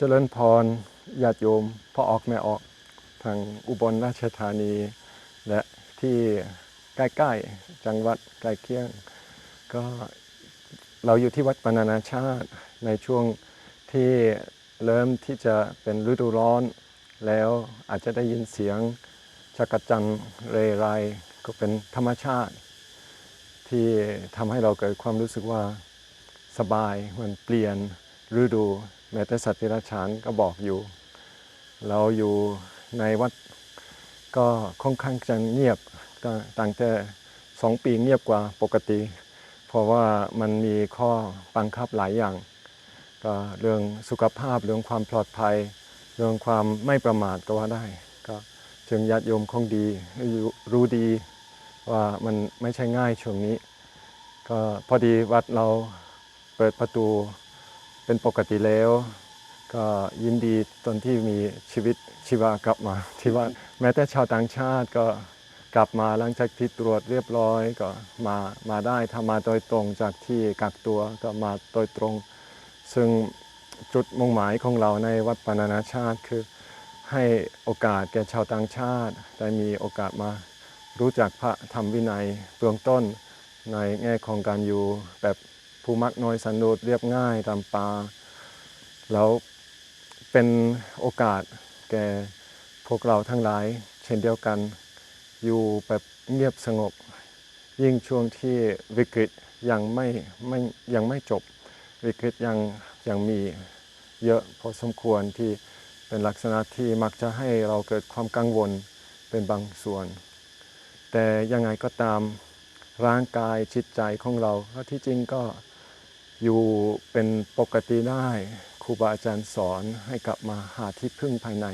เจริญพรญาติโยมพ่อออกแม่ออกทางอุบลราชธานี และที่ใกล้ๆจังหวัดใกล้เคียง ก็เราอยู่ที่วัดปนานาชาติในช่วงที่เริ่มที่จะเป็นฤดูร้อน แล้วอาจจะได้ยินเสียงจักจันเรไรก็เป็นธรรมชาติ ที่ทำให้เราเกิดความรู้สึกว่าสบายมันเปลี่ยนฤดู แม้แต่สัตว์ราชานก็บอกอยู่ เราอยู่ในวัดก็ค่อนข้างจะเงียบตั้งแต่สองปีเงียบกว่าปกติ เพราะว่ามันมีข้อบังคับหลายอย่าง ก็เรื่องสุขภาพเรื่องความปลอดภัย เรื่องความไม่ประมาทก็ว่าได้ ก็จึงญาติโยมคงดีรู้ดีว่ามันไม่ใช่ง่ายช่วงนี้ ก็พอดีวัดเราเปิดประตู เป็นปกติแล้ว ก็ยินดีตอนที่มีชีวิตชีวากลับมา ที่ว่าแม้แต่ชาวต่างชาติก็กลับมาหลังจากที่ตรวจเรียบร้อยก็มามาได้ถ้ามาโดยตรงจากที่กักตัวก็มาโดยตรง ซึ่งจุดมุ่งหมายของเราในวัดปานานาชาติคือให้โอกาสแก่ชาวต่างชาติ ได้มีโอกาสมารู้จักพระธรรมวินัยเบื้องต้นในแง่ของการอยู่แบบ ผู้มักน้อยสันโดษเรียบง่ายตามปาแล้วเป็นโอกาสแก่พวกเราทั้งหลาย เช่นเดียวกัน อยู่แบบเงียบสงบ ยิ่งช่วงที่วิกฤตยังไม่ไม่ยังไม่จบ วิกฤตยังยังมีเยอะพอสมควรที่เป็นลักษณะที่มักจะให้เราเกิดความกังวลเป็นบางส่วน แต่ยังไงก็ตามร่างกายจิตใจของเราที่จริงก็ อยู่เป็นปกติได้ครูบาอาจารย์สอนให้กลับมาหาที่พึ่งภายใน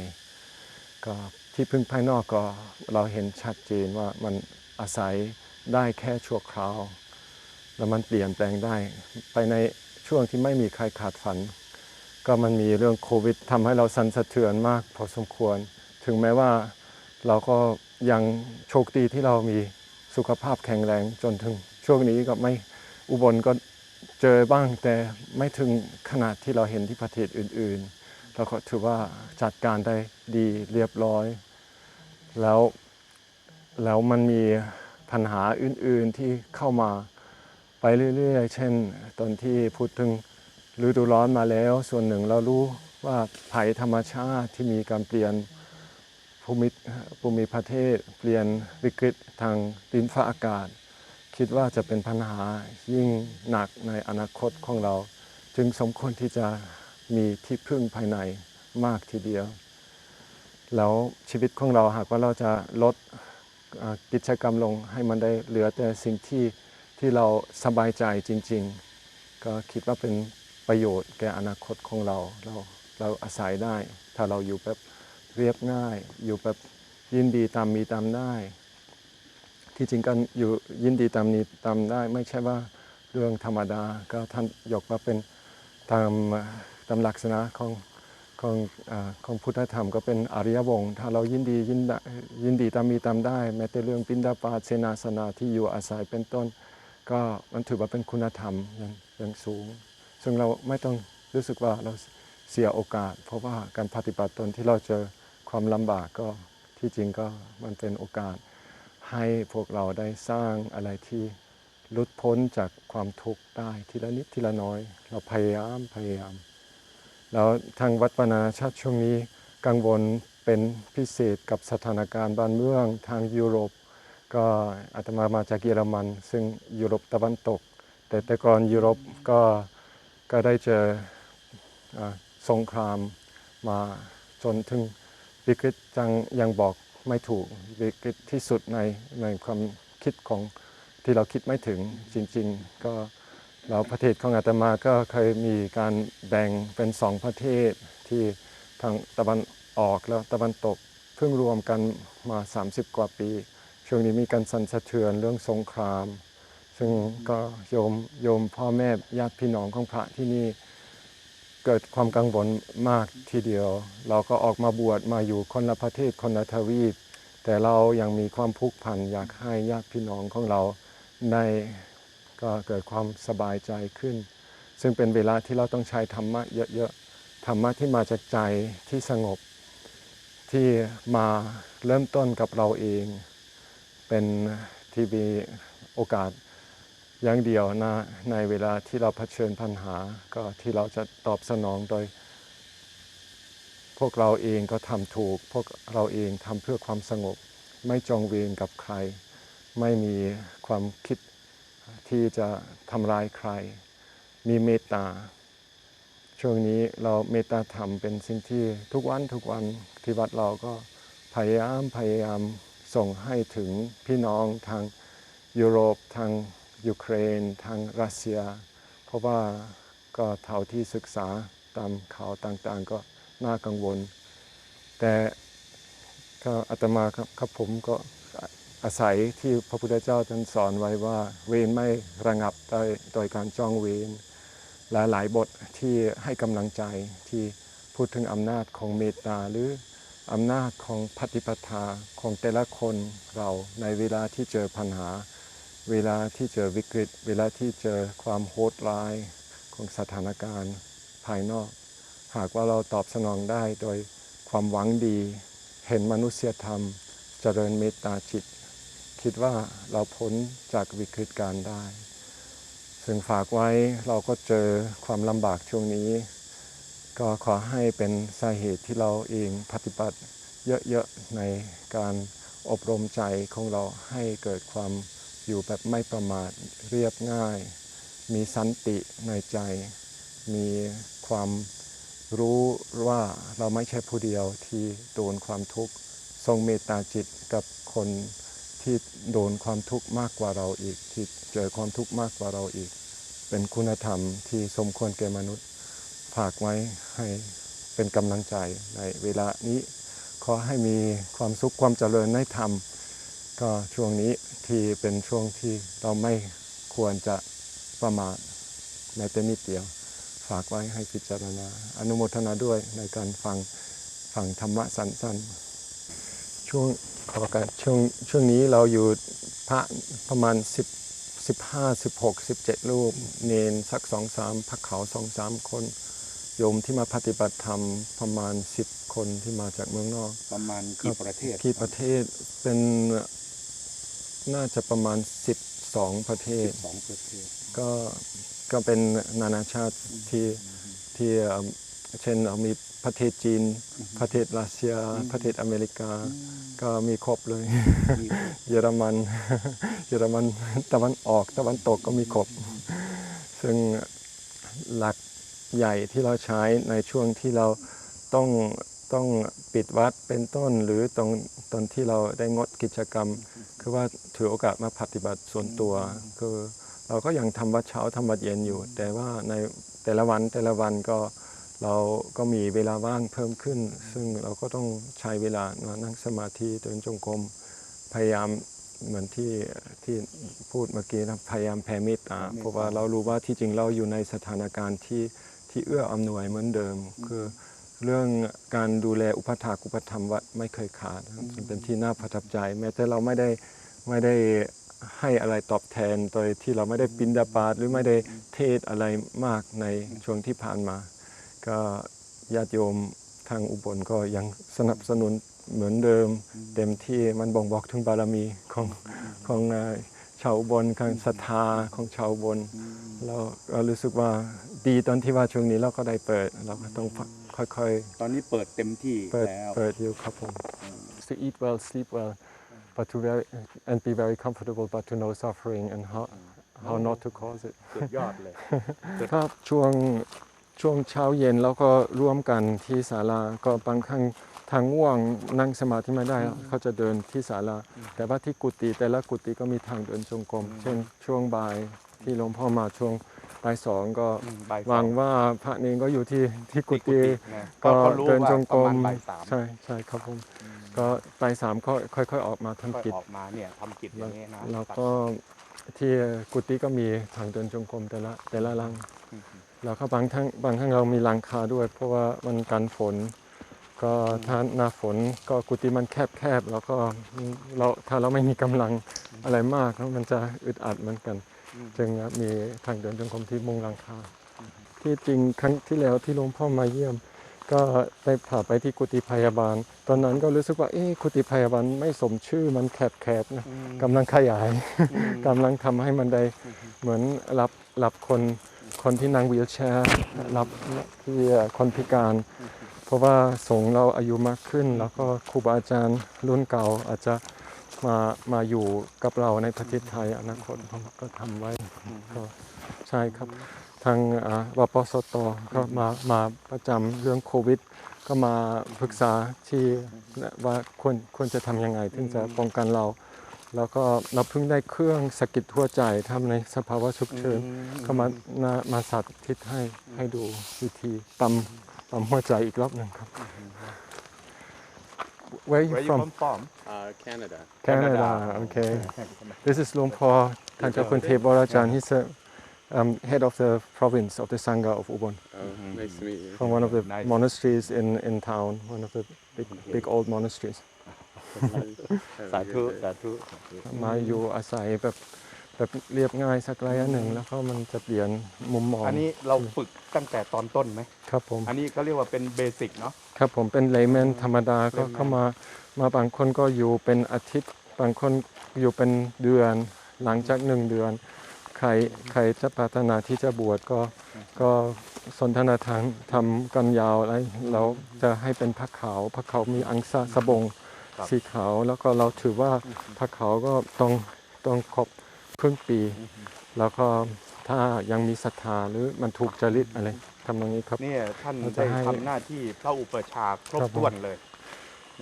ก็ที่พึ่งภายนอกก็เราเห็นชัดเจนว่ามันอาศัยได้แค่ชั่วคราว แล้วมันเปลี่ยนแปลงได้ ไปในช่วงที่ไม่มีใครขาดฝัน ก็มันมีเรื่องโควิดทำให้เราสั่นสะเทือนมากพอสมควร ถึงแม้ว่าเราก็ยังโชคดีที่เรามีสุขภาพแข็งแรงจนถึงช่วงนี้ก็ไม่อุบลก็ เจอบ้างแต่ไม่ถึงขนาดที่เราเห็นที่ประเทศอื่นๆ เราก็ถือว่าจัดการได้ดีเรียบร้อย แล้วแล้วมันมีปัญหาอื่นๆที่เข้ามาไปเรื่อยๆ เช่น ตอนที่พูดถึงฤดูร้อนมาแล้ว ส่วนหนึ่งเรารู้ว่าภัยธรรมชาติที่มีการเปลี่ยนภูมิภูมิประเทศ เปลี่ยนวิกฤตทางดินฟ้าอากาศ คิดว่าจะเป็นปัญหายิ่งหนักในอนาคตของเรา จึงสมควรที่จะมีที่พึ่งภายในมากทีเดียว แล้วชีวิตของเราหากว่าเราจะลดกิจกรรมลงให้มันได้เหลือแต่สิ่งที่ที่เราสบายใจจริง ๆ ก็คิดว่าเป็นประโยชน์แก่อนาคตของเราเราเราอาศัยได้ ถ้าเราอยู่แบบเรียบง่าย อยู่แบบยินดีตามมีตามได้ ที่จริงกันอยู่ยินดีตามนี้ตามได้ไม่ใช่ว่าเรื่องธรรมดาก็ท่านยกว่าเป็นตามตามลักษณะของของอของพุทธธรรมก็เป็นอริยวงศ์ถ้าเรายินดียินดายินดีตามมีตามได้ แม้แต่เรื่องปินดาปาเสนาสนะที่อยู่อาศัยเป็นต้น ก็มันถือว่าเป็นคุณธรรมอย่างอย่างสูง ซึ่งเราไม่ต้องรู้สึกว่าเราเสียโอกาส เพราะว่าการปฏิบัติตนที่เราเจอความลำบากก็ที่จริงก็มันเป็นโอกาส ให้พวกเราได้สร้างอะไรที่หลุดพ้นจากความทุกข์ได้ทีละนิดทีละน้อย เราพยายามพยายาม แล้วทางวัดปนาชาติช่วงนี้กังวลเป็นพิเศษกับสถานการณ์บ้านเมืองทางยุโรป ก็อาตมามาจากเยอรมัน ซึ่งยุโรปตะวันตก แต่แต่ก่อนยุโรปก็ก็ได้เจออสงครามมาจนถึงวิกฤตจังยังบอก ไม่ถูกวิกฤตที่สุดในในความคิดของที่เราคิดไม่ถึงจริง ๆ ก็เราประเทศของอาตมาก็เคยมีการแบ่งเป็นสองประเทศที่ทางตะวันออกแล้วตะวันตกเพิ่งรวมกันมา 30 กว่าปี ช่วงนี้มีการสั่นสะเทือนเรื่องสงคราม ซึ่งก็โยมโยมพ่อแม่ญาติพี่น้องของพระที่นี่ เกิดความกังวลมากทีเดียว เราก็ออกมาบวชมาอยู่คนละประเทศคนละทวีป แต่เรายังมีความผูกพันอยากให้ญาติพี่น้องของเราได้ก็เกิดความสบายใจขึ้น ซึ่งเป็นเวลาที่เราต้องใช้ธรรมะเยอะๆธรรมะที่มาจากใจที่สงบ ที่มาเริ่มต้นกับเราเอง เป็นที่มีโอกาส อย่างเดียวนะในเวลาที่เราเผชิญปัญหา ก็ที่เราจะตอบสนองโดย พวกเราเองก็ทำถูก พวกเราเองทำเพื่อความสงบ ไม่จองเวรกับใคร ไม่มีความคิดที่จะทำร้ายใคร มีเมตตา ช่วงนี้เราเมตตาธรรมเป็นสิ่งที่ทุกวันทุกวันที่วัดเราก็พยายามพยายามส่งให้ถึงพี่น้องทางยุโรปทาง ยูเครน ทางรัสเซีย เพราะว่าก็เท่าที่ศึกษาตามข่าวต่างๆ ก็น่ากังวล แต่ก็อาตมาครับครับผมก็อาศัยที่พระพุทธเจ้าท่านสอนไว้ว่า เวรไม่ระงับโดยโดยการจองเวรหลายหลายบทที่ให้กำลังใจที่พูดถึงอำนาจของเมตตาหรืออำนาจของปฏิปทาของแต่ละคนเราในเวลาที่เจอปัญหา เวลาที่เจอวิกฤต เวลาที่เจอความโหดร้ายของสถานการณ์ภายนอก หากว่าเราตอบสนองได้โดยความหวังดี เห็นมนุษยธรรม เจริญเมตตาจิต คิดว่าเราพ้นจากวิกฤตการได้ ซึ่งฝากไว้เราก็เจอความลำบากช่วงนี้ ก็ขอให้เป็นสาเหตุที่เราเองปฏิบัติเยอะๆในการอบรมใจของเราให้เกิดความ อยู่แบบไม่ประมาทเรียบง่าย มีสันติในใจ มีความรู้ว่าเราไม่ใช่ผู้เดียวที่โดนความทุกข์ ทรงเมตตาจิตกับคนที่โดนความทุกข์มากกว่าเราอีก ที่เจอความทุกข์มากกว่าเราอีก เป็นคุณธรรมที่สมควรแก่มนุษย์ฝากไว้ให้เป็นกำลังใจในเวลานี้ ขอให้มีความสุขความเจริญในธรรม ก็ช่วงนี้ที่เป็นช่วงที่เราไม่ควรจะประมาทในแต่นิดเดียว ฝากไว้ให้พิจารณา อนุโมทนาด้วยในการฟังฟังธรรมะสั้นๆ ช่วงขอการช่วงช่วงนี้เราอยู่พระประมาณ 10 15 16 17 รูป เนนสักสองสามพักเขาสองสามคนโยมที่มาปฏิบัติธรรมประมาณ 10 คนที่มาจากเมืองนอก ประมาณกี่ประเทศ กี่ประเทศเป็น น่าจะประมาณ 12 ประเทศสองประเทศ ก็ก็เป็นนานาชาติที่ที่เอ่อเช่นเอามีประเทศจีน ประเทศรัสเซีย ประเทศอเมริกา ก็มีครบเลยมีเยอรมัน เยอรมันตะวันออกตะวันตกก็มีครบ ซึ่งหลักใหญ่ที่เราใช้ในช่วงที่เราต้องต้องปิดวัดเป็นต้นหรือตรงตอนที่เราได้งดกิจกรรม คือว่าถือโอกาสมาปฏิบัติส่วนตัว คือเราก็ยังทำวัดเช้าทำวัดเย็นอยู่ แต่ว่าในแต่ละวันแต่ละวันก็เราก็มีเวลาว่างเพิ่มขึ้น ซึ่งเราก็ต้องใช้เวลามานั่งสมาธิเดินจงกรมพยายามเหมือนที่ที่พูดเมื่อกี้นะพยายามแผ่เมตตาเพราะว่าเรารู้ว่าที่จริงเราอยู่ในสถานการณ์ที่ที่เอื้ออำนวยเหมือนเดิม คือ เรื่องการดูแลอุปถากอุปธรรมวัดไม่เคยขาดมันเป็นที่น่าประทับใจ แม้แต่เราไม่ได้ไม่ได้ให้อะไรตอบแทนโดยที่เราไม่ได้ปินดาบาตหรือไม่ได้เทศอะไรมากในช่วงที่ผ่านมา ก็ญาติโยมทางอุบลก็ยังสนับสนุนเหมือนเดิม เต็มที่มันบ่งบอกถึงบารมีของของชาวอุบลของศรัทธาของชาวอุบลเราก็รู้สึกว่าดีตอนที่ว่าช่วงนี้เราก็ได้เปิด เราก็ต้อง ค่อยตอนนี้เปิดเต็มที่ๆเปิดแล้ว เปิดอยู่ครับผม to eat well sleep well but to very and be very comfortable but to know suffering and how how not to cause it สุดยอดเลยก็ช่วงช่วงเช้าเย็นแล้วก็ร่วมกันที่ศาลาก็บางครั้งทางง่วงนั่งสมาธิไม่ได้เขาจะเดินที่ศาลาแต่ว่าที่กุฏิแต่ละกุฏิก็มีทางเดินจงกรมเช่นช่วงบ่ายที่หลวงพ่อมาช่วง บ่ายสองก็อืมบ่ายสองหวังว่าพระเนรก็อยู่ที่ที่กุที่กุฏิฏินะก็เขารู้เดินว่าจงปกรระมมาณบ่ายสามใช่ใช่ครับผมก็บ่ายสามก็ค่อยๆออกมาค่อยทำกิจ ออกมาเนี่ยทำกิจอย่างนี้นะแล้วก็ที่กุฏิก็มีทางเดินจงกรมแต่ละแต่ละลัง อืมแล้วก็บางครั้งบางครั้งเรามีหลังคาด้วย เพราะว่ามันกันฝน ก็ถ้าหน้าฝนก็กุฏิมันแคบๆแล้วก็เราถ้าเราไม่มีกำลังอะไรมากแล้วมันจะอึดอัดเหมือนกันอืม จึงมีทางเดินจงกรมที่มุงหลังคา ที่จริงครั้งที่แล้วที่หลวงพ่อมาเยี่ยม ก็ได้พาไปที่กุฏิพยาบาล ตอนนั้นก็รู้สึกว่าเอ๊ะกุฏิพยาบาลไม่สมชื่อมันแคบๆนะกำลังขยายกำลังทำให้มันได้เหมือนรับรับคนคนที่นั่งวีลแชร์รับที่คนพิการ เพราะว่าสงฆ์เราอายุมากขึ้น แล้วก็ครูบาอาจารย์รุ่นเก่าอาจจะ มามาอยู่กับเราในประเทศไทยอนาคตผมก็ทำไว้ก็ใช่ครับ ทางอ่าวปสตก็มามาประจำเรื่องโควิด ก็มาปรึกษาที่ว่าควรควรจะทำยังไงถึงจะป้องกันเรา แล้วก็เราเพิ่งได้เครื่องสกิดทั่วใจทำในสภาวะฉุกเฉินก็มามามาสาธิตให้ให้ดูวิธีปั๊มปั๊มหัวใจอีกรอบหนึ่งครับ Where are you Where you from from from Uh, Canada. Canada okay This is หลวงพ่อท่านเจ้าคุณเทพวรอาจารย์ He's the um, head of the province of the Sangha of Ubon Oh, nice to meet you. from one of the Nice. monasteries in in town one of the big big old monasteries สาธุสาธุ มาอยู่อาศัยแบบ แบบเรียบง่ายสักระยะหนึ่งแล้วก็มันจะเปลี่ยนมุมมองอันนี้เราฝึกตั้งแต่ตอนต้นไหมครับผม อันนี้เขาเรียกว่าเป็นเบสิกเนาะครับผมเป็นเลแมนธรรมดาก็ layman เข้ามามาบางคนก็อยู่เป็นอาทิตย์ บางคนอยู่เป็นเดือน หลังจากหนึ่งเดือน ใครใครจะปรารถนาที่จะบวชก็ก็สนทนาทางทำกันยาวอะไรเราจะให้เป็นพระขาวพระขาวมีอังสะสบงครับสีขาว แล้วก็เราถือว่าพระขาวก็ต้องต้องครบ ครึ่งปี แล้วก็ถ้ายังมีศรัทธาหรือมันถูกจริตอะไรทำตรงนี้ครับ เนี่ยท่านเราจะได้ให้ทำหน้าที่พระอุปชฌาย์ครบครับผมถ้วนเลย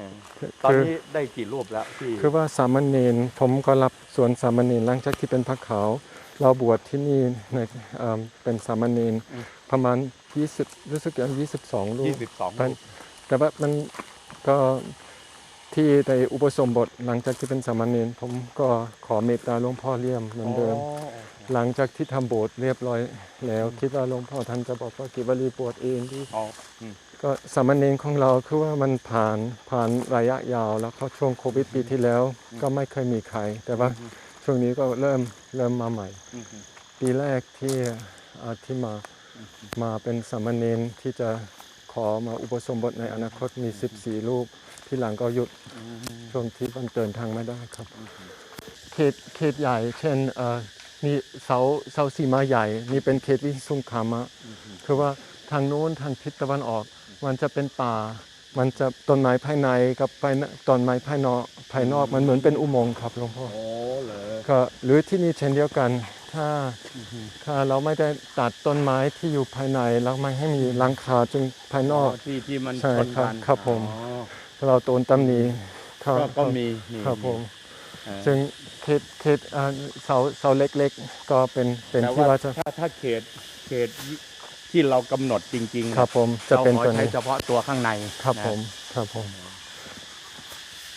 นะคือตอนคือนี้ได้กี่รูปแล้วที่คือว่าสามเณรผมก็รับส่วนสามเณรหลังจากที่เป็นพระขาว เราบวชที่นี่ในเอ่อเป็นสามเณรประมาณ 20 รู้สึกจะ22 รูปยี่สิบสองแต่รูปแต่ว่ามันก็ ที่ในอุปสมบทหลังจากที่เป็นสามเณรผมก็ขอเมตตาหลวงพ่อเลี่ยมเหมือนเดิม หลังจากที่ทำโบสถ์เรียบร้อยแล้ว คิดว่าหลวงพ่อท่านจะบอกว่ากิบวลีบวชเองที่อ๋ออืมก็สามเณรของเราคือว่ามันผ่านผ่านระยะยาวแล้วก็ช่วงโควิดปีที่แล้ว ก็ไม่เคยมีใคร แต่ว่าช่วงนี้ก็เริ่มเริ่มมาใหม่อืมปีแรกที่อ่าที่มามาเป็นสามเณรที่จะขอมาอุปสมบทในอนาคตมี 14 รูป ที่หลังก็หยุดช่วงที่มันเดินทางไม่ได้ครับ เขตเขตใหญ่ เช่นเอ่อนี่เสาเสาสีมาใหญ่ นี่เป็นเขตวิสุงคามะ คือว่าทางโน้นทางทิศตะวันออก มันจะเป็นป่า มันจะต้นไม้ภายในกับภายนต้นไม้ภายนอกภายนอกมันเหมือนเป็นอุโมงค์ครับหลวงพ่อโอ้เหรอก็หรือที่นี่เช่นเดียวกัน ถ้าถ้าเราไม่ได้ตัดต้นไม้ที่อยู่ภายในแล้วไม่ให้มีหลังคาจึงภายนอกที่ที่มันใช่ชนครับกันครับผมอ๋อ เราโดนตำหนิเขาก็ก็มีมีครับผมเออซึ่งเขตเขตอ่าเสาเสาเล็กๆ ก็เป็นเป็นแต่ที่ว่าว่าจะถ้าถ้าเขตเขตที่เรากำหนดจริง ๆ ครับผมจะเราเป็นขอตัวใช้นี้เฉพาะตัวข้างในครับนะผมครับผม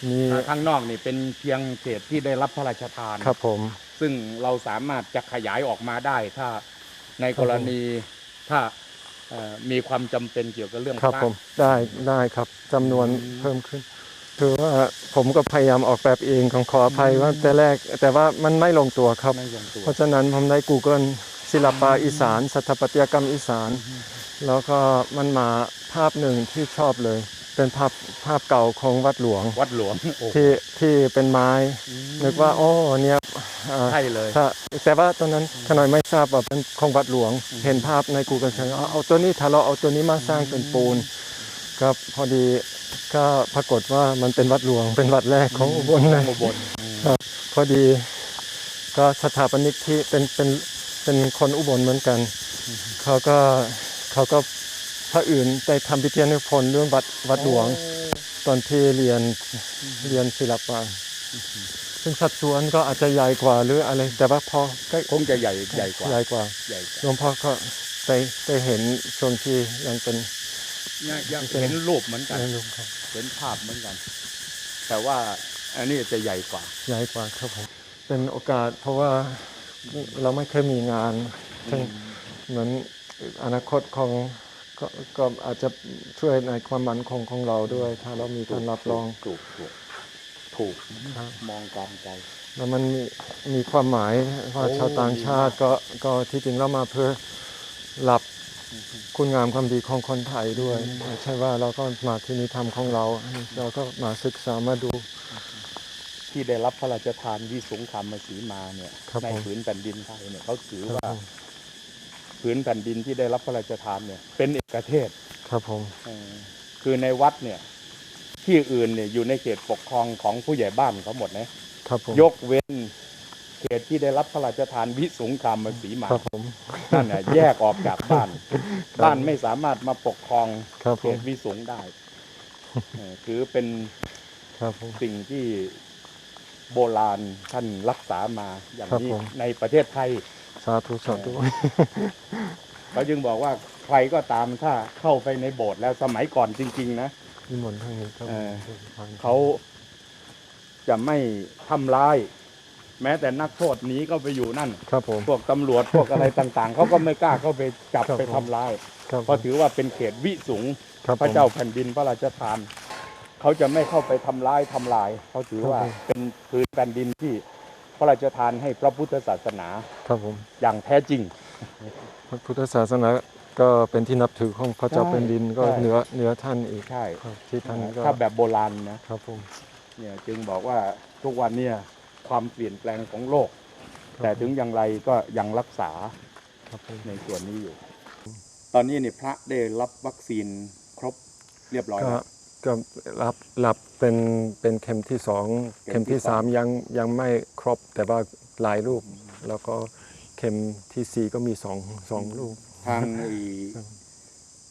มีถ้าข้างนอกนี่เป็นเพียงเขตที่ได้รับพระราชทานครับผม ซึ่งเราสามารถจะขยายออกมาได้ ถ้าในกรณีถ้าเอ่อ มีความจำเป็นเกี่ยวกับเรื่องครับพะผมได้ได้ครับจำนวนเพิ่มขึ้น คือว่าผมก็พยายามออกแบบเองของขออภัยว่าแต่แรก แต่ว่ามันไม่ลงตัวครับไม่ลงตัวเพราะฉะนั้นผมได้ Google ศิลปะอีสานสถาปัตยกรรมอีสาน แล้วก็มันมาภาพหนึ่งที่ชอบเลย เป็นภาพภาพเก่าของวัดหลวง วัดหลวงโอ้ที่ที่เป็นไม้ นึกว่าโอ้เนี่ยอ่าใช่เลย ถ้าแต่ว่าตอนนั้นขน่อยไม่ทราบว่าเป็นของวัดหลวง เห็นภาพใน Google เฉยๆเอาเอาตัวนี้ถ้าเราเอาตัวนี้มาสร้างเป็นปูนครับพอดีก็ปรากฏว่ามันเป็นวัดหลวง เป็นวัดแรกของอุบลเลย อุบลครับพอดีก็สถาปนิกที่เป็นเป็นเป็นคนอุบลเหมือนกัน เขาก็เขาก็พ ระอื่นได้ทำพิธีนิพนธ์เรื่องวัดวัดหลวง ตอนที่เรียนเรียนศิลปะซึ่งสัดส่วนก็อาจจะใหญ่กว่าหรืออะไร แต่ว่าพอใกล้คงจะใหญ่ใหญ่กว่าใหญ่กว่าใหญ่กหลว่าวงพ่อก็ได้ได้เห็นช่วงที่ยังเป็นเนี่ยยังเห็นรูปเหมือนกันยังลุงครับเห็นภาพเหมือนกัน แต่ว่าอันนี้จะใหญ่กว่า ใหญ่กว่าครับผมเป็นโอกาสเพราะว่าเราไม่เคยมีงานซึ่งเหมือนอนาคตของ ก็ก็อาจจะช่วยในความมั่นคงของเราด้วย ถ้าเรามีการรับรองถูกถูกถูกครับมองการไกลแล้วมันมีมีความหมายว่าโอ้ชาวต่างชาติก็ก็ที่จริงเรามาเพื่อรับคุณงามความดีของคนไทยด้วยไม่ใช่ว่าเราก็มาที่นี่ทำของเรา เราก็มาศึกษามาดู ที่ได้รับพระราชทานวิสุงคามสีมาเนี่ยครับในผมผืนแผ่นดินไทยเนี่ยเขาถือครับว่า ผมผืนแผ่นดินที่ได้รับพระราชทานเนี่ย เป็นเอกเทศครับผมเออคือในวัดเนี่ย ที่อื่นเนี่ยอยู่ในเขตปกครองของผู้ใหญ่บ้านเขาหมดนะครับผมยกเว้นเขตที่ได้รับพระราชทานวิสุงคามสีมาครับผมนั่นน่ะแยกออกจากบ้าน บ้านไม่สามารถมาปกครองครับเขผมตวิสุงได้เออถือเป็นครับผมสิ่งที่โบราณท่านรักษามาอย่างครับนี้ผมในประเทศไทย สาธุสาธุเขาจึงบอกว่าใครก็ตามถ้าเข้าไปในโบสถ์แล้วสมัยก่อนจริง ๆ นะนิมนต์ทางนี้ครับเออเขาจะไม่ทำร้าย แม้แต่นักโทษหนีก็ไปอยู่นั่น ครับผมพวกตำรวจพวกอะไรต่าง ๆเขาก็ไม่กล้าเข้าไปจับครับไปผมทำร้ายครับเพราะถือว่าเป็นเขตวิสุงครับพระเจ้าแผ่นดินพระราชทานเขาจะไม่เข้าไปทำร้ายทำลายเขาถือว่าเป็นพื้นแผ่นดินที่ พระราชทานให้พระพุทธศาสนาครับผมอย่างแท้จริง พระพุทธศาสนาก็เป็นที่นับถือของพระเจ้าใช่แผ่นดินก็ใช่ เหนือเหนือท่านอีกใช่ครับที่ท่านก็ถ้าแบบโบราณนะครับผม เนี่ยจึงบอกว่าทุกวันเนี่ยความเปลี่ยนแปลงของโลก ครับ แต่ถึงอย่างไรก็ยังรักษาครับผมในส่วนนี้อยู่ ตอนนี้เนี่ยพระได้รับวัคซีนครบเรียบร้อยก็แล้ว ก็รับรับเป็นเป็นเข็มที่สองเข็เข็มมที่ที่สอสางมยังยังไม่ครบแต่ว่าหลายรูป แล้วก็เข็มที่สี่ก็มีสองสองรูป ทางไอ้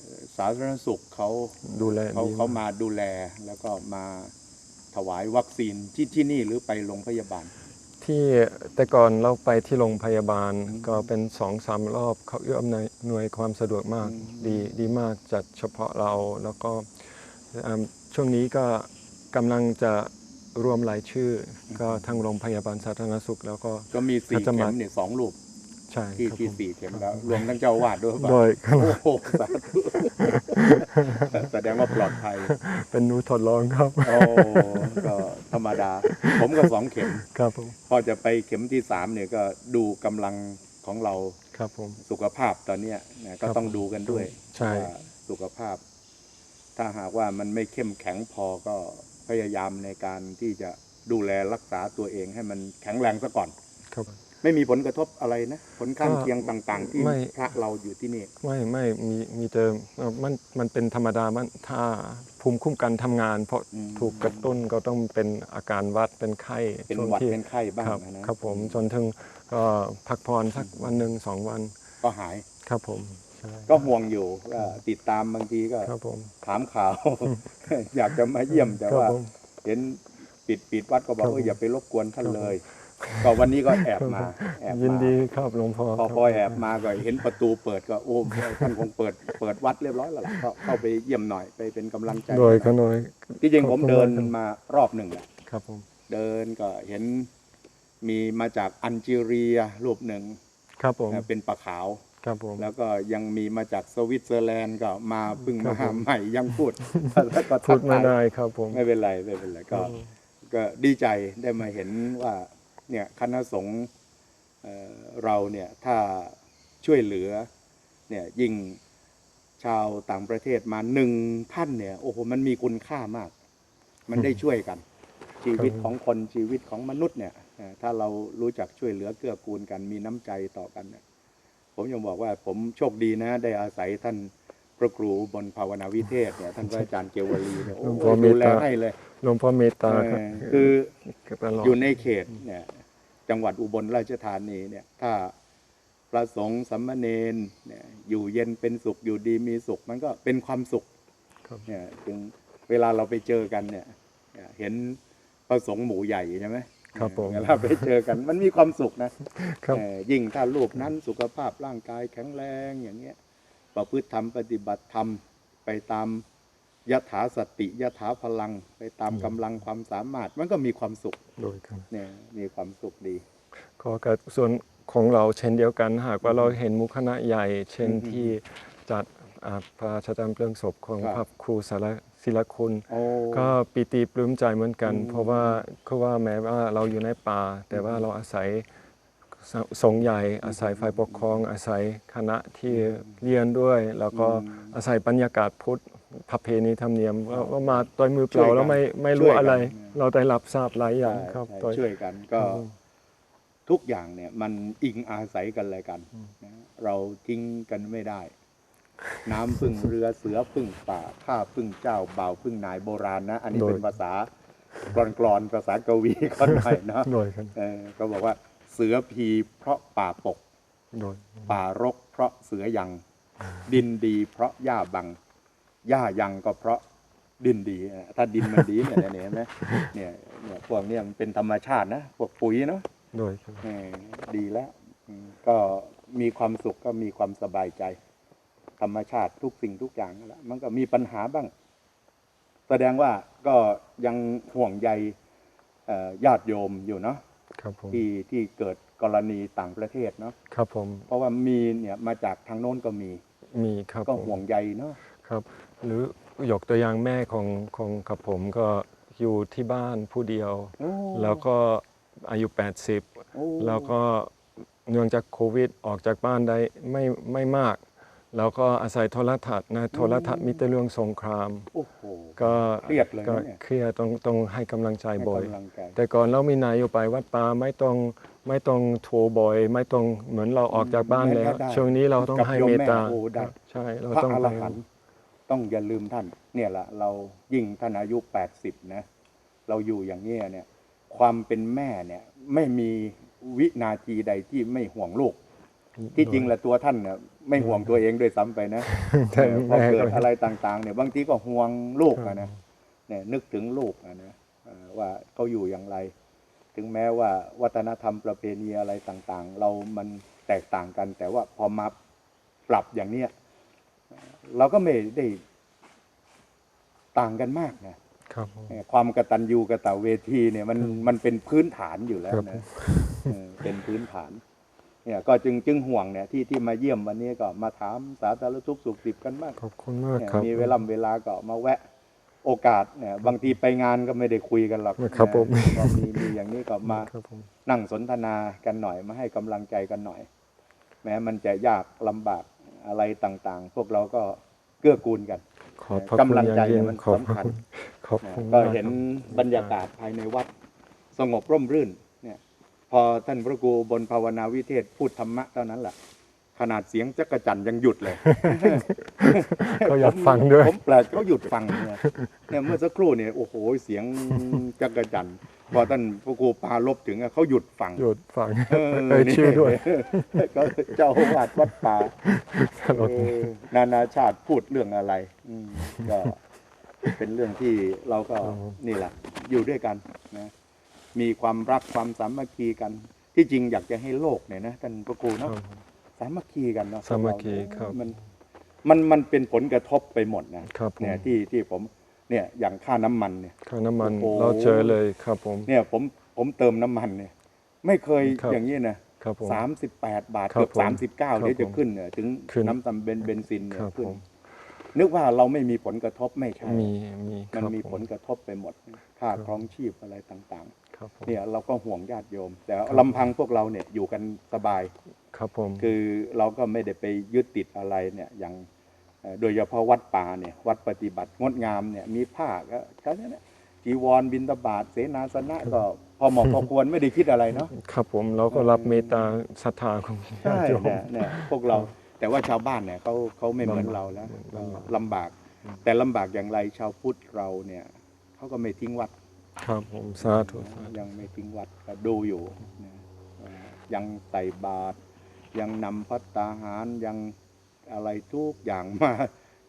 เอ่อสาธารณสุขเขาดูแลเขาดีเขามาดูแลแล้วก็มาถวายวัคซีนที่ที่นี่หรือไปโรงพยาบาล ที่แต่ก่อนเราไปที่โรงพยาบาลอืมก็เป็นสองสามรอบเขาเอื้ออำนวยหน่วยความสะดวกมากอืมดีดีมากจัดเฉพาะเราแล้วก็อ่า ช่วงนี้ก็กำลังจะรวมรายชื่ออก็ทางโรงพยาบาลสาธารณสุข แล้วก็ ก็มีสี่เขาจะเข็มามเนี่ยสองลูกใช่ที่ครับที่ผม สี่เข็มแล้ว รวมทั้งเจ้าอาวาดด้วยหรือเปล่าโดยโอ้โหสาธุแสดงว่าปลอดภัย เป็นหนูทดลองครับ โอ้ก็ธรรมดา ผมก็สองเข็ม ครับผมพอจะไปเข็มที่สามเนี่ยก็ดูกำลังของเราครับผม สุขภาพตอนเนี้ยนะก็ครับต้องดูกันด้วยใช่ ว่าสุขภาพ ถ้าหากว่ามันไม่เข้มแข็งพอก็พยายามในการที่จะดูแลรักษาตัวเองให้มันแข็งแรงซะก่อน ครับ ไม่มีผลกระทบอะไรนะ ผลข้างก็เคียงต่าง ๆ ที่ไม่ พระเราอยู่ที่นี่ ไม่ไม่มีมีแต่เอ่อมันมันเป็นธรรมดามันถ้าภูมิคุ้มกันทำงาน เพราะอืม ถูกกระตุ้นก็ต้องเป็นอาการหวัดเป็นไข้เป็นช่วงหวัดที่เป็นไข้บ้างครับนะนะครับผมจนถึงก็พักผ่อนสักวันหนึ่งสองวันก็หาย ครับผมใช่ ก็ห่วงอยู่ก็ติดตามบางทีก็ครับผมถามข่าว อยากจะมาเยี่ยมแต่ครับว่าผมเห็นปิดปิดวัดก็บอกครับว่าอย่าไปรบกวนท่านครับเลยก็วันนี้ก็แอบมา แอบมายินดีครับหลวงพ่อพอครับพอแอบมาก็เห็นประตูเปิดก็โอ้ท่านคงเปิดเปิดวัดเรียบร้อยแล้วล่ะก็เข้าไปเยี่ยมหน่อยไปเป็นกำลังใจโดยขน้อยที่จริงผมขอบคุณเดินมากครับมารอบหนึ่งแหละครับผมเดินก็เห็นมีมาจากอัลจีเรียรูปหนึ่งครับผมนะเป็นปลาขาว ครับผม แล้วก็ยังมีมาจากสวิตเซอร์แลนด์ก็มาเพิ่งครัมาบผม ใหม่ยังพูดแล้วก็พูดทักไม่ทายได้ครับผม ไม่เป็นไรไม่เป็นไรก็ครับผมก็ดีใจได้มาเห็นว่าเนี่ยคณะสงฆ์เอ่อเราเนี่ยถ้าช่วยเหลือเนี่ยยิ่งชาวต่างประเทศมาหนึ่งท่านเนี่ยโอ้โหมันมีคุณค่ามาก มันได้ช่วยกัน ชีวิตของคนชีวิตของมนุษย์เนี่ยเอ่อถ้าเรารู้จักช่วยเหลือเกื้อกูลกันมีน้ำใจต่อกันเนี่ย ผมยังบอกว่าผมโชคดีนะ ได้อาศัยท่านพระครูบนภาวนาวิเทศเนี่ยท่านพระอาจารย์เกวลีเนี่ยโอ้หลวงโหพ่อเมดูตแลตาให้เลยหลวงพ่อเมตตาครับเออคือตลอดอยู่ในเขตเนี่ยจังหวัดอุบลราชธานีเนี่ยถ้าพระสงฆ์สัมมาเนนเนี่ยอยู่เย็นเป็นสุขอยู่ดีมีสุขมันก็เป็นความสุขครับเนี่ยจึงเวลาเราไปเจอกันเนี่ยเนี่ยเห็นพระสงฆ์หมู่ใหญ่ใช่ไหม ครับผมเวลาไปเจอกันมันมีความสุขนะครับเออยิ่งถ้ารูปนั้นสุขภาพร่างกายแข็งแรงอย่างเงี้ยประพฤติธรรมปฏิบัติธรรมไปตามยถาสติยถาพลังไปตามกำลังความสามารถ มันก็มีความสุขโดยครับเนี่ยมีความสุขดีก็กับส่วนของเราเช่นเดียวกัน หากว่าเราเห็นหมุคณะใหญ่ เช่นอืมที่จัดอ่า พระราชทานเพลิงศพของครับพระครูสารศิลคุณโอ้ก็ปีติปลื้มใจเหมือนกันอืมเพราะว่าคือว่าแม้ว่าเราอยู่ในป่า แต่ว่าเราอาศัยสสงฆ์ใหญ่อาศัยฝ่ายปกครองอาศัยคณะที่เรียนด้วย แล้วก็อาศัยบรรยากาศพุทธประเพณีธรรมเนียมว่าว่ามาโดยมือเปล่าแล้วไม่ไม่รู้อะไร เราได้รับทราบหลายอย่างครับใช่โดยช่วยกันก็ทุกอย่างเนี่ยมันอิงอาศัยกันเลยกันนะเราทิ้งกันไม่ได้ น้ำพึ่งเรือเสือพึ่งป่าข้าพึ่งเจ้าบ่าวพึ่งนายโบราณนะ อันนี้โดยเป็นภาษากรอนกรอนๆภาษากวีก็หน่อยเนาะโดยกันเออก็บอกว่าเสือพีเพราะป่าปกโดยป่ารกเพราะเสือยัง ดินดี เพราะหญ้าบังหญ้ายังก็เพราะดินดีเออถ้าดินมันดีเนี่ยเนี่ยเห็นไหมเนี่ยเนี่ยพวกเนี่ยมันเป็นธรรมชาตินะพวกปุ๋ยเนาะโดยกันเออดีแล้วอืมก็มีความสุขก็มีความสบายใจ ธรรมชาติทุกสิ่งทุกอย่างนั่นแหละมันก็มีปัญหาบ้าง แสดงว่าก็ยังห่วงใยเอ่อญาติโยมอยู่เนาะครับผมที่ที่เกิดกรณีต่างประเทศเนาะครับผม เพราะว่ามีเนี่ยมาจากทางโน้นก็มีมีครับก็ผมห่วงใยเนาะครับ หรือยกตัวอย่างแม่ของของกับผมก็อยู่ที่บ้านผู้เดียวโอ้แล้วก็อายุโอ้80 แล้วก็เนื่องจากโควิดออกจากบ้านได้ไม่ไม่มาก แล้วก็อาศัยโทรทัศน์นะโทรทัศน์มีแต่เรื่องสงคราม โอ้โห ก็เครียดเลยนะก็เนี่ย เครียดต้องต้องให้กำลังใจให้บ่อย กำลังใจ แต่ก่อนเรามีนายอยู่ไปวัดป่าไม่ต้องไม่ต้องโทรบ่อย ไม่ต้องเหมือนเราออกจากบ้านแล้ว ได้ช่วงนี้เราต้องกับให้โยมเมตตาแม่โอ้ได้ครับใช่เราพระต้องอไปรหันต์ต้องอย่าลืมท่าน เนี่ยแหละเรายิ่งท่านอายุแปดสิบนะ เราอยู่อย่างเนี้ยเนี่ย ความเป็นแม่เนี่ย ไม่มีวินาทีใดที่ไม่ห่วงลูก ที่จริงแหละตัวท่านเนี่ยไม่ห่วงตัวเองด้วยซ้ำไปนะแต่เออพอแม่เกิดก็อะไรต่าง ๆ เนี่ยบางทีก็ห่วงลูกอะนะเนี่ยนึกถึงลูกอะนะเอ่อว่าเขาอยู่อย่างไร ถึงแม้ว่าวัฒนธรรมประเพณีอะไรต่าง ๆ เรามันแตกต่างกัน แต่ว่าพอมาปรับอย่างเนี้ยเราก็ไม่ได้ต่างกันมากนะครับผมเอ่อความกตัญญูกตเวทีเนี่ยมันมันเป็นพื้นฐานอยู่แล้วครับนะเออเป็นพื้นฐาน เนี่ยก็จึงจึงห่วงเนี่ยที่ที่มาเยี่ยมวันนี้ก็มาถามสาธารณทุกข์สุขดิบกันบ้างขอบคุณมากเนี่ยครับมีเวลาเวลาก็มาแวะโอกาสเนี่ยบางทีไปงานก็ไม่ได้คุยกันหรอกครับผมเนี่ยก็มีมีอย่างนี้ก็มาครับผมนั่งสนทนากันหน่อยมาให้กำลังใจกันหน่อย แม้มันจะยากลำบากอะไรต่างๆ พวกเราก็เกื้อกูลกันขอบพระคุณกำลังใจอย่างยิ่งมันขอบสำคัญณขอบนะคุณก็มากเห็นครับบรรยากาศภายในวัดสงบร่มรื่นเนี่ยพ อท่านพระครูบนภาวนาวิเทศพูดธรรมะเท่านั้นแหละขนาดเสียงจักรจันทร์ยังหยุดเลยเขาอยากฟังด้วยผมแปลกเขาหยุดฟังเนี่ยเนี่ยเมื่อสักครู่เนี่ยโอ้โหเสียงจักรจันทร์พอท่านพระครูปาลบถึงอะเขาหยุดฟังหยุดฟังเออเอ่ยชื่อด้วยก็เจ้าอาวาดวัดป่าตลกเออนานาชาติพูดเรื่องอะไรอืมก็เป็นเรื่องที่เราก็นี่แหละอยู่ด้วยกันนะ มีความรักความสามัคคีกัน ที่จริงอยากจะให้โลกเนี่ยนะท่านพระครูครัเนาะบสามัคคีกันเนาะสามัคคีครับมันมันมันเป็นผลกระทบไปหมดนะครับผมเนี่ยที่ที่ผมเนี่ยอย่างค่าน้ำมันเนี่ยค่าน้ำมันโอ้โหเราเจอเลยครับผมเนี่ยผมผมเติมน้ำมันเนี่ย ไม่เคยครับอย่างนี้นะครับผมสามสิบแปดบาทครับเกือบผมสามสิบเก้าครับเดี๋ยวจะผมขึ้นเนี่ยถึงขึ้นน้ำตาเบนเบนซินเนี่คยรับขึ้นผมนึกว่าเราไม่มีผลกระทบไม่ใช่มีมีคมันรับมีผผลกระทบไปหมด ค่าครองชีพอะไรต่าง ครับผมๆเนี่ยเราก็ห่วงญาติโยม แต่ครับลำพังพวกเราเนี่ยอยู่กันสบาย ครับผม คือเราก็ไม่ได้ไปยึดติดอะไรเนี่ยอย่างเอ่อโดยเฉพาะวัดป่าเนี่ยวัดปฏิบัติงดงามเนี่ยมีผ้าก็แค่นั้นแหละจีวรบินตบาทเสนาสนะก็พอเหมาะพอควรไม่ได้คิดอะไรเนาะครับผมเราก็รับเมตตาศรัทธาของญาใช่ติโยมเนี่ยเนี่ยพวกเราแต่ว่าชาวบ้านเนี่ยเขาเขาไม่เหมือนเราแล้วลำบากลำบากแต่ลำบากอย่างไรชาวพุทธเราเนี่ยเขาก็ไม่ทิ้งวัด ครับผมสาธุสาธุยังไม่ทิ้งวัดก็ดูอยู่นะเอ่อยังใส่บาตรยังนำพัตตาหารยังอะไรทุกอย่างมา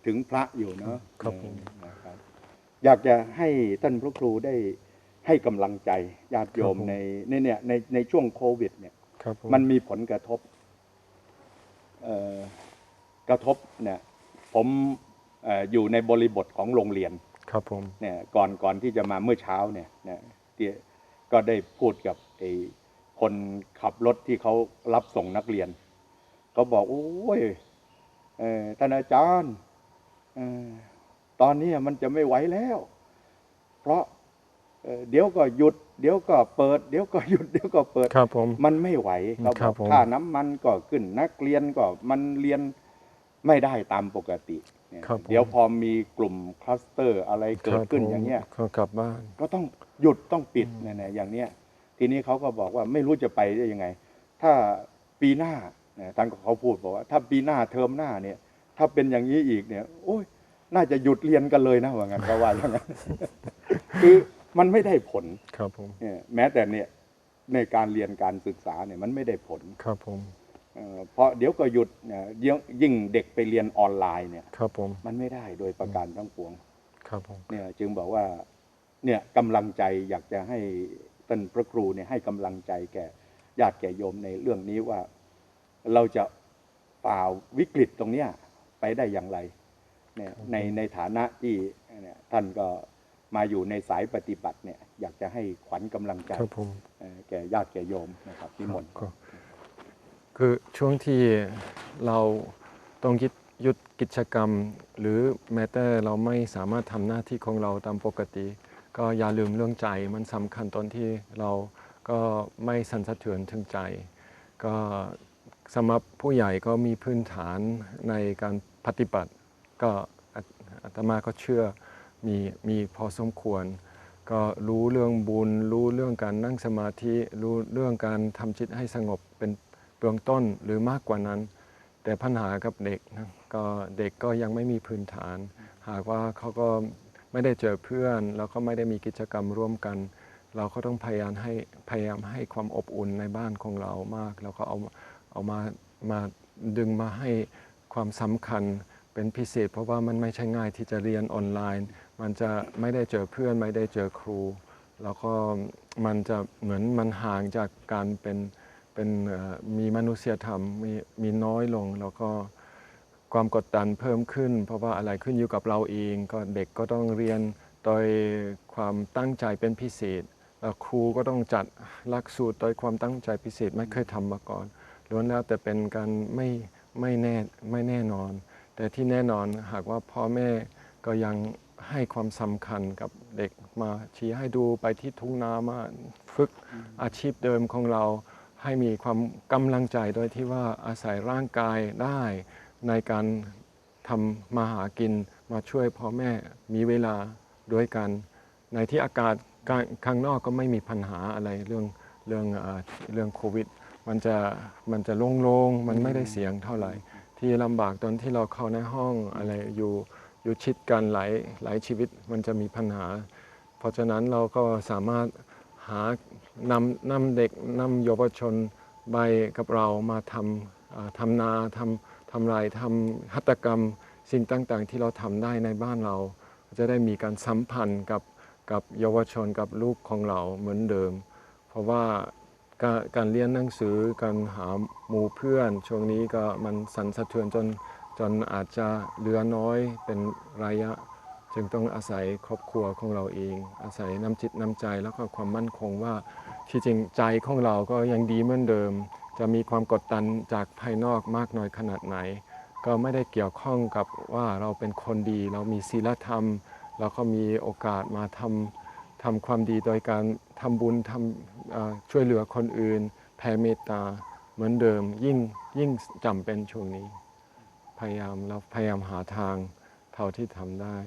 ถึงพระอยู่เนาะครับผมเออนะครับอยากจะให้ท่านพระครูได้ให้กำลังใจญาติโยมในในเนี่ยในในช่วงโควิด เนี่ยครับผมมันมีผลกระทบเอ่อกระทบเนี่ยผมเอออยู่ในบริบทของโรงเรียน ครับผมเนี่ยก่อนก่อนที่จะมาเมื่อเช้าเนี่ยเนี่ยที่ก็ได้พูดกับไอ้คนขับรถที่เขารับส่งนักเรียนเขาบอกโอ้ยเอ่อท่านอาจารย์เอ่อตอนนี้มันจะไม่ไหวแล้ว เพราะเอ่อเดี๋ยวก็หยุด เดี๋ยวก็เปิด เดี๋ยวก็หยุดเดี๋ยวก็เปิดครับผมมันไม่ไหวเขาครับอบกผมค่าน้ำมันก็ขึ้นนักเรียนก็มันเรียนไม่ได้ตามปกติเนี่ย ครับผม เดี๋ยวพอมีกลุ่มคลัสเตอร์อะไรเกิดขึ้นครับผมอย่างเงี้ย ก็กลับบ้าน ก็ต้องหยุดต้องปิดเนี่ยนะอย่างเนี้ยทีนี้เขาก็บอกว่าไม่รู้จะไปได้ยังไง ถ้าปีหน้าเนี่ยท่านก็เขาพูดบอกว่า ถ้าปีหน้าเทอมหน้าเนี่ย ถ้าเป็นอย่างนี้อีกเนี่ย โอ้ยน่าจะหยุดเรียนกันเลยนะว่างั้นก็ว่าอย่างนั้น คือมันไม่ได้ผลครับผม เนี่ยแม้แต่เนี่ยในการเรียนการศึกษาเนี่ยมันไม่ได้ผล ครับผม เอ่อเพราะเดี๋ยวก็หยุดเนี่ยยิ่งยิ่งเด็กไปเรียนออนไลน์เนี่ยครับผมมันไม่ได้โดยประการทั้งปวงครับผมเนี่ยจึงบอกว่าเนี่ยกำลังใจอยากจะให้ท่านพระครูเนี่ยให้กำลังใจแก่ญาติแก่โยมในเรื่องนี้ว่าเราจะฝ่าวิกฤตตรงเนี้ยไปได้อย่างไรเนี่ยในในฐานะที่เนี่ยท่านก็มาอยู่ในสายปฏิบัติเนี่ยอยากจะให้ขวัญกำลังใจครับผมเอ่อแก่ญาติแก่โยมนะครับนิมนต์ก็ คือช่วงที่เราต้องยึดหยุดกิจกรรม หรือแม้แต่เราไม่สามารถทำหน้าที่ของเราตามปกติ ก็อย่าลืมเรื่องใจมันสำคัญตอนที่เราก็ไม่สันสะเทือนถึงใจ ก็สำหรับผู้ใหญ่ก็มีพื้นฐานในการปฏิบัติ ก็อาอาตมาก็เชื่อมีมีพอสมควร ก็รู้เรื่องบุญ รู้เรื่องการนั่งสมาธิ รู้เรื่องการทำจิตให้สงบเป็น เบื้องต้นหรือมากกว่านั้น แต่ปัญหากับเด็กนะก็เด็กก็ยังไม่มีพื้นฐาน หากว่าเขาก็ไม่ได้เจอเพื่อน แล้วก็ไม่ได้มีกิจกรรมร่วมกัน เราก็ต้องพยายามให้พยายามให้ความอบอุ่นในบ้านของเรามาก แล้วก็เอาเอามามาดึงมาให้ความสำคัญเป็นพิเศษ เพราะว่ามันไม่ใช่ง่ายที่จะเรียนออนไลน์ มันจะไม่ได้เจอเพื่อนไม่ได้เจอครู แล้วก็มันจะเหมือนมันห่างจากการเป็น เป็นมีมนุษยธรรมมีมีน้อยลง แล้วก็ความกดดันเพิ่มขึ้น เพราะว่าอะไรขึ้นอยู่กับเราเอง ก็เด็กก็ต้องเรียนโดยความตั้งใจเป็นพิเศษแล้วครูก็ต้องจัดหลักสูตรโดยความตั้งใจพิเศษไม่เคยทำมาก่อนล้วนแล้วแต่เป็นการไม่ไม่แน่ไม่แน่นอน แต่ที่แน่นอนหากว่าพ่อแม่ก็ยังให้ความสำคัญกับเด็กมาชี้ให้ดูไปที่ทุ่งนามาฝึกอาชีพเดิมของเรา ให้มีความกำลังใจโดยที่ว่าอาศัยร่างกายได้ในการทำมาหากินมาช่วยพ่อแม่มีเวลาด้วยกัน ในที่อากาศข้างนอกก็ไม่มีปัญหาอะไรเรื่องเรื่องเอ่อเรื่องโควิด มันจะมันจะโล่งๆมันไม่ได้เสียงเท่าไหร่ ที่ลำบากตอนที่เราเข้าในห้องอะไรอยู่อยู่ชิดกันหลายหลายชีวิตมันจะมีปัญหา เพราะฉะนั้นเราก็สามารถหา นำนำเด็กนำเยาวชนไปกับเรามาทำทำนาทำทำไรทำหัตถกรรมสิ่งต่างๆ ที่เราทำได้ในบ้านเรา จะได้มีการสัมพันธ์กับกับเยาวชนกับลูกของเราเหมือนเดิม เพราะว่าการการเรียนหนังสือการหาหมู่เพื่อน ช่วงนี้ก็มันสั่นสะเทือนจนจนอาจจะเหลือน้อยเป็นระยะ จึงต้องอาศัยครอบครัวของเราเอง อาศัยน้ำจิตน้ำใจแล้วก็ความมั่นคงว่า ที่จริงใจของเราก็ยังดีเหมือนเดิม จะมีความกดดันจากภายนอกมากน้อยขนาดไหน ก็ไม่ได้เกี่ยวข้องกับว่าเราเป็นคนดี เรามีศีลธรรม เราก็มีโอกาสมาทำทำความดีโดยการทำบุญทำช่วยเหลือคนอื่น แผ่เมตตาเหมือนเดิมยิ่งยิ่งจำเป็นช่วงนี้ พยายามเราพยายามหาทางเท่าที่ทำได้